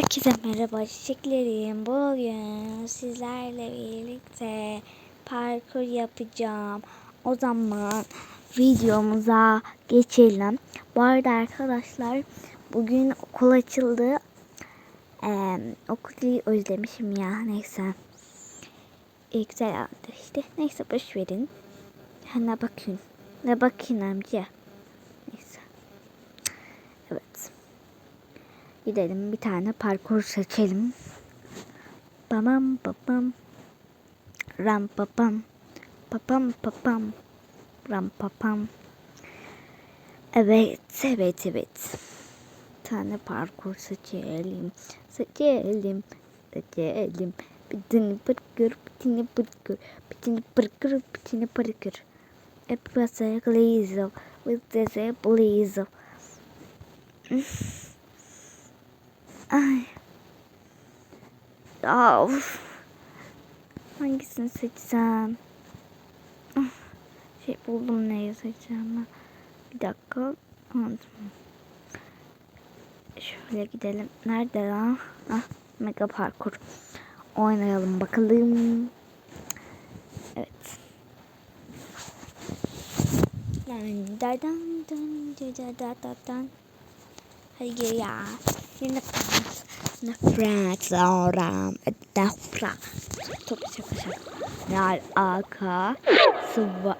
Herkese merhaba çiçeklerim. Bugün sizlerle birlikte parkur yapacağım. O zaman videomuza geçelim. Bu arada arkadaşlar bugün okul açıldı. Ee, okulu özlemişim ya neyse. İyi güzel andı işte. Neyse boş verin. Ne bakın. Ne bakın amca. Neyse. Evet. Gidelim bir tane parkur seçelim. Babam babam. Ram papam. Papam papam. Ram papam. Evet, evet, evet. Bir tane parkur seçelim. Seçelim. Seçelim. Bitini pırkır, bitini pırkır, bitini pırkır, bitini pırkır. Hep basaya please. With this please. Ay. Ya, of. Hangisini seçsem? Ah, Şey buldum neyi seçeceğim. Bir dakika. Anladım. Şöyle gidelim. Nerede lan? Ah, mega parkur. Oynayalım bakalım. Evet. Dan dan dan dan dan dan. Hadi gel ya. Yine Frat. Ne Frat sonra. Ne Frat. Çok şaka şaka. Ne alaka? Sıva.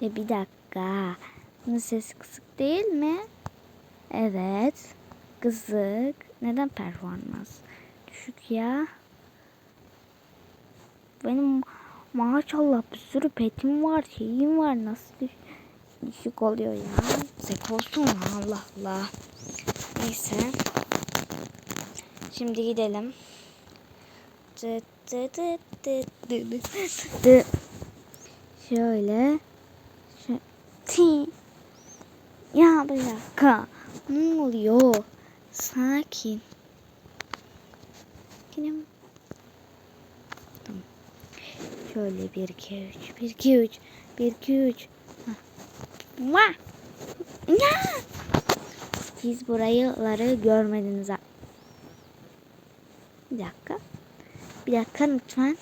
Ya bir dakika. Bunun sesi kısık değil mi? Evet. Kısık. Neden performans? Düşük ya. Benim maşallah bir sürü petim var, şeyim var. Nasıl düş düşük oluyor ya? Zek olsun Allah Allah. Neyse. Şimdi gidelim. Şöyle. Ya bir dakika. Ne oluyor? Sakin. Sakinim. Şöyle 1 2 3 1 2 3 1 2 3. Vah! Ya! Siz burayıları görmediniz. Bir dakika. Bir dakika lütfen.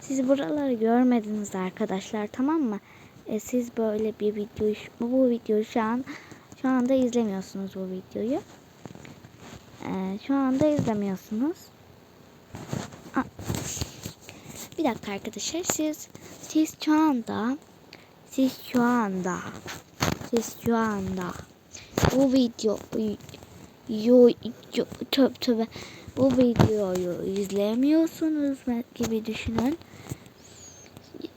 Siz buraları görmediniz arkadaşlar tamam mı? E, siz böyle bir video bu, bu videoyu şu an şu anda izlemiyorsunuz bu videoyu. E, şu anda izlemiyorsunuz. Aa. Bir dakika arkadaşlar siz siz şu anda siz şu anda siz şu anda bu video yo, yo töp töbe bu videoyu izlemiyorsunuz gibi düşünün.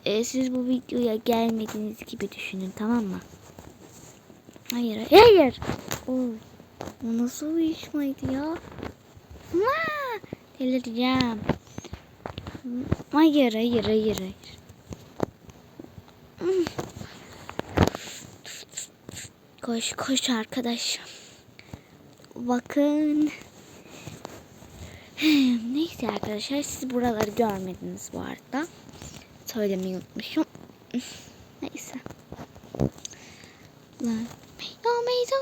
E, siz bu videoya gelmediğiniz gibi düşünün tamam mı? Hayır hayır. O, o nasıl uyuşmaydı ya? Aa, delireceğim. Hayır hayır hayır hayır. Koş koş arkadaş. Bakın. Neyse arkadaşlar siz buraları görmediniz bu arada. Söylemeyi unutmuşum. Neyse. Lan. Ya Meyza.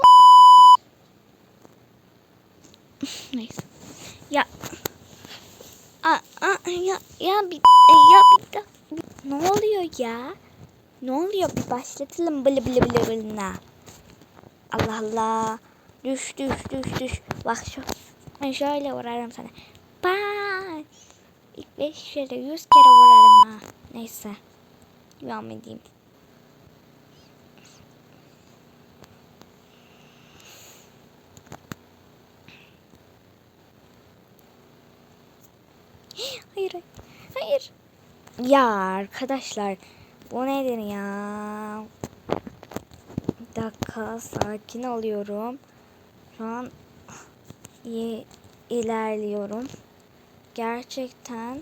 Neyse. Ya. Aa, aa, ya ya bir ya bir da. Ne oluyor ya? Ne oluyor? Bir başlatalım bılı bılı bılı bılına. Allah Allah. Düş düş düş düş. Bak şu. Ben şöyle vurarım sana. Bye. İlk beş kere yüz kere vurarım ha. Neyse. Devam edeyim. Hayır hayır. Ya arkadaşlar bu nedir ya? Bir dakika sakin oluyorum. Şu an ilerliyorum. Gerçekten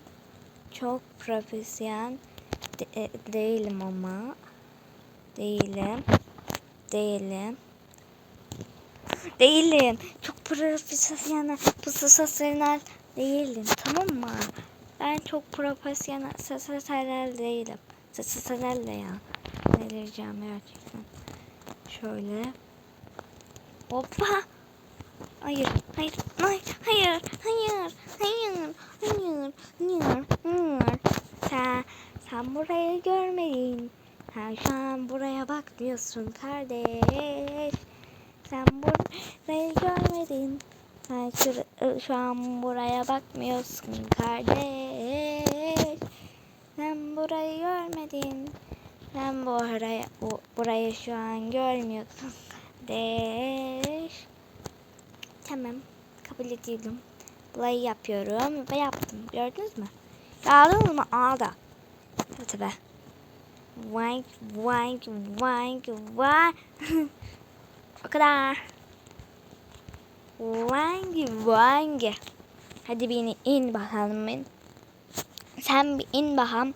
çok profesyonel de- değilim ama. Değilim. Değilim. Değilim. Çok profesyonel, profesyonel değilim. Tamam mı? Ben çok profesyonel, profesyonel değilim. Profesyonel de ya. Ne diyeceğim gerçekten. Şöyle. Hoppa. Hayır. Hayır, hayır, hayır, hayır, hayır, hayır, hayır, hayır. Sen, sen burayı görmedin. Sen şu an buraya bakmıyorsun kardeş. Sen burayı görmedin. Sen şu, şu an buraya bakmıyorsun kardeş. Sen burayı görmedin. Sen buraya, bu, burayı şu an görmüyorsun kardeş. Tamam. Kabul ediyorum. Burayı yapıyorum ve yaptım. Gördünüz mü? Aldınız mı? Aldı. Tabii tabii. Wank, wank, wank, wank. o kadar. Wank, wank. Hadi bir in bakalım. in. Sen bir in bakalım.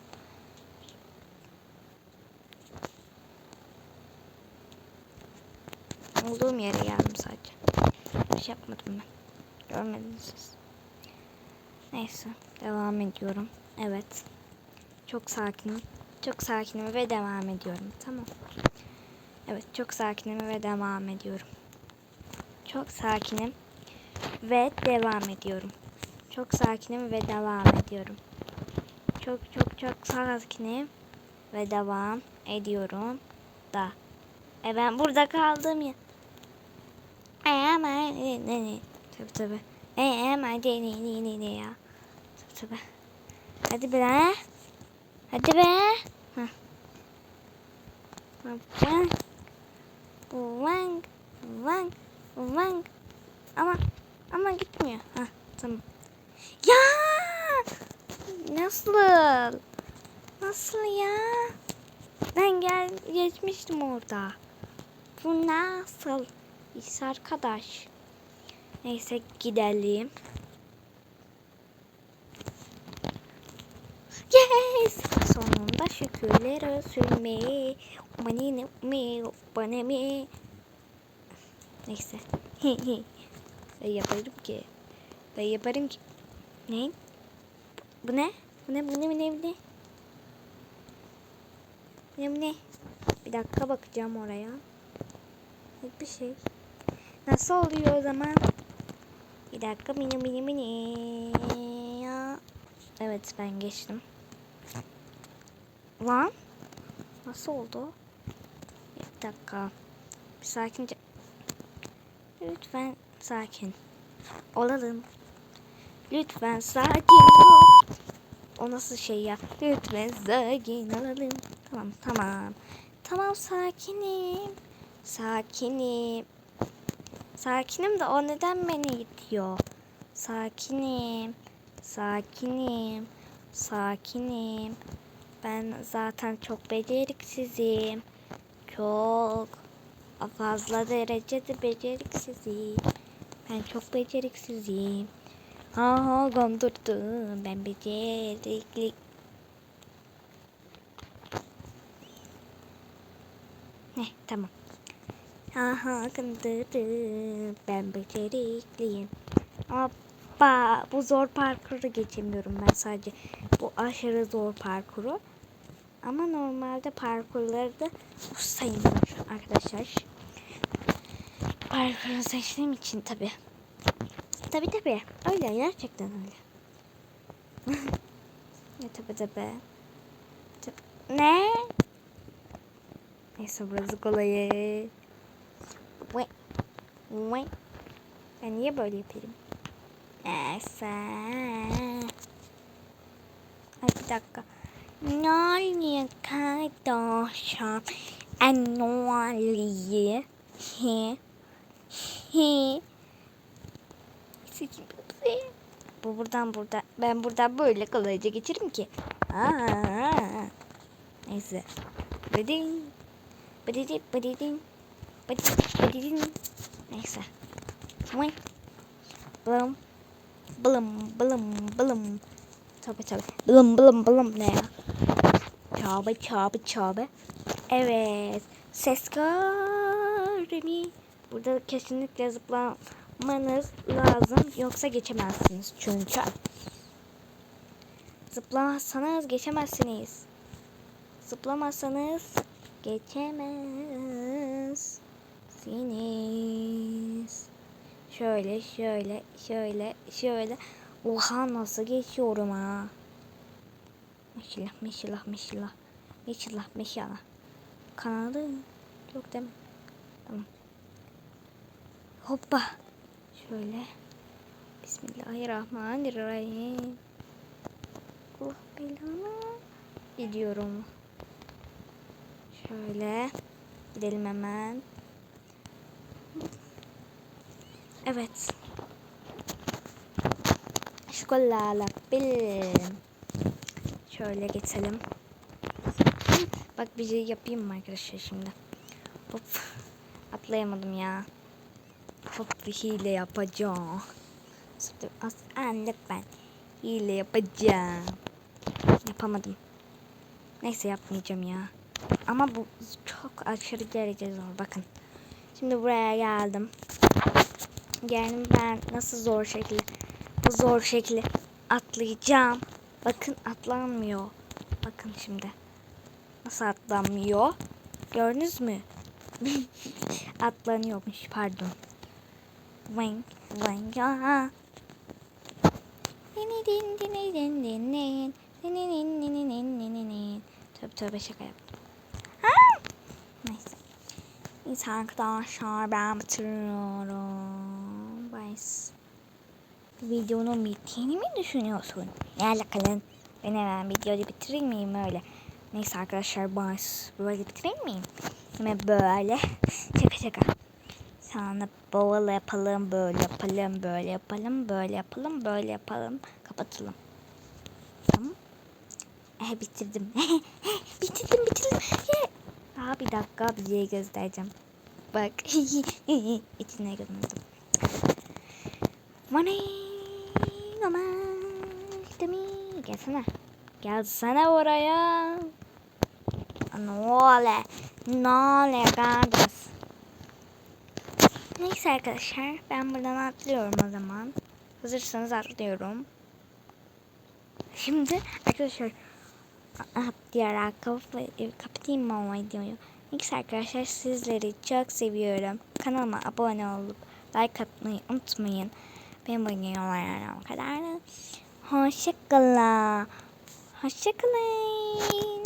Olduğum yere geldim sadece. Şey yapmadım ben. Görmediniz siz. Neyse. Devam ediyorum. Evet. Çok sakinim. Çok sakinim ve devam ediyorum. Tamam. Evet. Çok sakinim ve devam ediyorum. Çok sakinim ve devam ediyorum. Çok sakinim ve devam ediyorum. Çok çok çok sakinim ve devam ediyorum da. E ben burada kaldım ya. Ama ne ne. Tabi tabi. E ama ne ne ne ne ne ya. Tabi tabi. Hadi be. Hadi be. Hah. Wang. Wang. Wang. Wang. Ama ama gitmiyor. Ha tamam. Ya! Nasıl? Nasıl ya? Ben gel geçmiştim orada. Bu nasıl iş arkadaş? Neyse gidelim. Yes! Sonunda şükürler olsun me. Bana me, bana me. Neyse. ben yaparım ki. Ben yaparım ki. Ne? Bu ne? Bu ne? Bu ne? Bu ne? Bu ne? Ne bu ne? Bir dakika bakacağım oraya. Bir şey. Nasıl oluyor o zaman? Bir dakika mini mini mini. Evet ben geçtim. Lan. Nasıl oldu? Bir dakika. Bir sakince. Lütfen sakin. Olalım. Lütfen sakin. O nasıl şey ya? Lütfen sakin olalım. Tamam tamam. Tamam sakinim. Sakinim. Sakinim de o neden beni itiyor? Sakinim. Sakinim. Sakinim. Ben zaten çok beceriksizim. Çok fazla derecede beceriksizim. Ben çok beceriksizim. Aha kandırdım ben becerikli. Ne tamam. Aha kandırdım ben becerikliyim. Ama ba, bu zor parkuru geçemiyorum ben sadece. Bu aşırı zor parkuru. Ama normalde parkurları da ustayım arkadaşlar. Parkuru seçtiğim için tabi. Tabi tabi. Öyle gerçekten öyle. ne tabi tabi. Ne? Neyse burası kolay. Ben niye böyle yapayım? Neyse. Ay bir dakika. Ne oluyor kardeşim? E ne? He. He. Bu buradan burada. Ben buradan böyle kolayca geçerim ki. Aa. Neyse. Badin. Badidin. Badidin. Badidin. Neyse. Vay. Blım. Blım. Blım. Blım. Tabi tabi. Blım blım blım ne ya? Çabe çabe çabe. Evet. Ses mi? Burada kesinlikle zıplamanız lazım. Yoksa geçemezsiniz çünkü. Zıplamazsanız geçemezsiniz. Zıplamazsanız geçemezsiniz. Şöyle şöyle şöyle şöyle. Oha nasıl geçiyorum ha. Maşallah maşallah maşallah. Maşallah maşallah. Kanalı yok değil mi? Tamam. Hoppa. Şöyle. Bismillahirrahmanirrahim. Allah belanı. Gidiyorum. Şöyle. Gidelim hemen. Evet. Şokolala bilim. Şöyle geçelim. Bak bir şey yapayım mı arkadaşlar şimdi? Hop. Atlayamadım ya. Hop bir hile yapacağım. Anlık ben. Hile yapacağım. Yapamadım. Neyse yapmayacağım ya. Ama bu çok aşırı derece zor. Bakın. Şimdi buraya geldim. Yani ben nasıl zor şekilde bu zor şekilde atlayacağım. Bakın atlanmıyor. Bakın şimdi. Nasıl atlanmıyor? Gördünüz mü? Atlanıyormuş pardon. Vang vang ya. Tövbe tövbe şaka yaptım. Ha! Neyse. Neyse arkadaşlar ben bitiriyorum. Bye. Videonun bittiğini mi düşünüyorsun? Ne alakalı? Ben hemen videoyu bitirir miyim öyle? Neyse arkadaşlar bye. Böyle bitirir miyim? Hemen böyle. Şaka şaka. Sonra böyle yapalım, böyle yapalım, böyle yapalım, böyle yapalım, böyle yapalım. Kapatalım. Tamam. Eh bitirdim. bitirdim, bitirdim. Daha bir dakika bir şey göstereceğim. Bak. İçine gömüldüm. Money. Aman. İşte mi? Gelsene. Gelsene oraya. Ne oluyor? Ne oluyor kardeş? Neyse arkadaşlar ben buradan atlıyorum o zaman. Hazırsanız atlıyorum. Şimdi arkadaşlar diğer kap kapatayım mı o videoyu? Neyse arkadaşlar sizleri çok seviyorum. Kanalıma abone olup like atmayı unutmayın. Benim bu videolarım o kadar. Hoşçakalın. Hoşçakalın.